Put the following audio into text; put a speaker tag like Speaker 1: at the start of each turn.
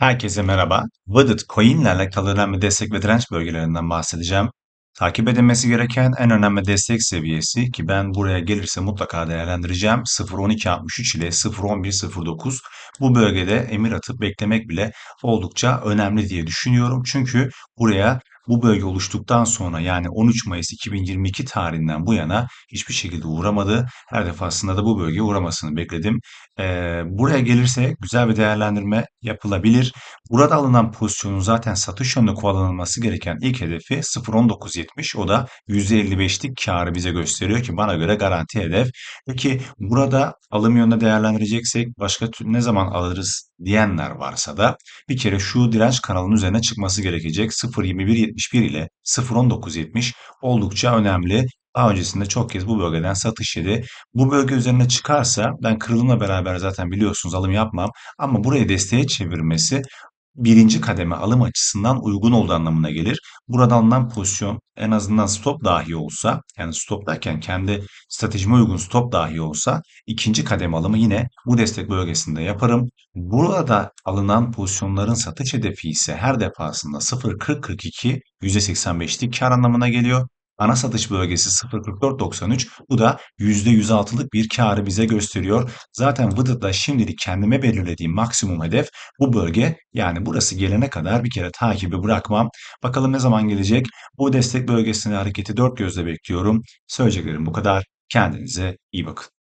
Speaker 1: Herkese merhaba. Vadit coin ile alakalı önemli destek ve direnç bölgelerinden bahsedeceğim. Takip edilmesi gereken en önemli destek seviyesi ki ben buraya gelirse mutlaka değerlendireceğim 0.1263 ile 0.1109 bu bölgede emir atıp beklemek bile oldukça önemli diye düşünüyorum. Çünkü buraya bu bölge oluştuktan sonra yani 13 Mayıs 2022 tarihinden bu yana hiçbir şekilde uğramadı. Her defasında da bu bölgeye uğramasını bekledim. Ee, buraya gelirse güzel bir değerlendirme yapılabilir. Burada alınan pozisyonun zaten satış yönünde kullanılması gereken ilk hedefi 0.1970. O da %55'lik karı bize gösteriyor ki bana göre garanti hedef. Peki burada alım yönünde değerlendireceksek başka ne zaman alırız diyenler varsa da bir kere şu direnç kanalının üzerine çıkması gerekecek. 0.2171 ile 0.1970 oldukça önemli. Daha öncesinde çok kez bu bölgeden satış yedi. Bu bölge üzerine çıkarsa ben kırılımla beraber zaten biliyorsunuz alım yapmam ama burayı desteğe çevirmesi birinci kademe alım açısından uygun olduğu anlamına gelir. Burada alınan pozisyon en azından stop dahi olsa yani stop derken kendi stratejime uygun stop dahi olsa ikinci kademe alımı yine bu destek bölgesinde yaparım. Burada alınan pozisyonların satış hedefi ise her defasında 0.40-42 %85'lik kar anlamına geliyor. Ana satış bölgesi 0.4493. Bu da %106'lık bir karı bize gösteriyor. Zaten Vıdıt'ta şimdilik kendime belirlediğim maksimum hedef bu bölge. Yani burası gelene kadar bir kere takibi bırakmam. Bakalım ne zaman gelecek? Bu destek bölgesine hareketi dört gözle bekliyorum. Söyleyeceklerim bu kadar. Kendinize iyi bakın.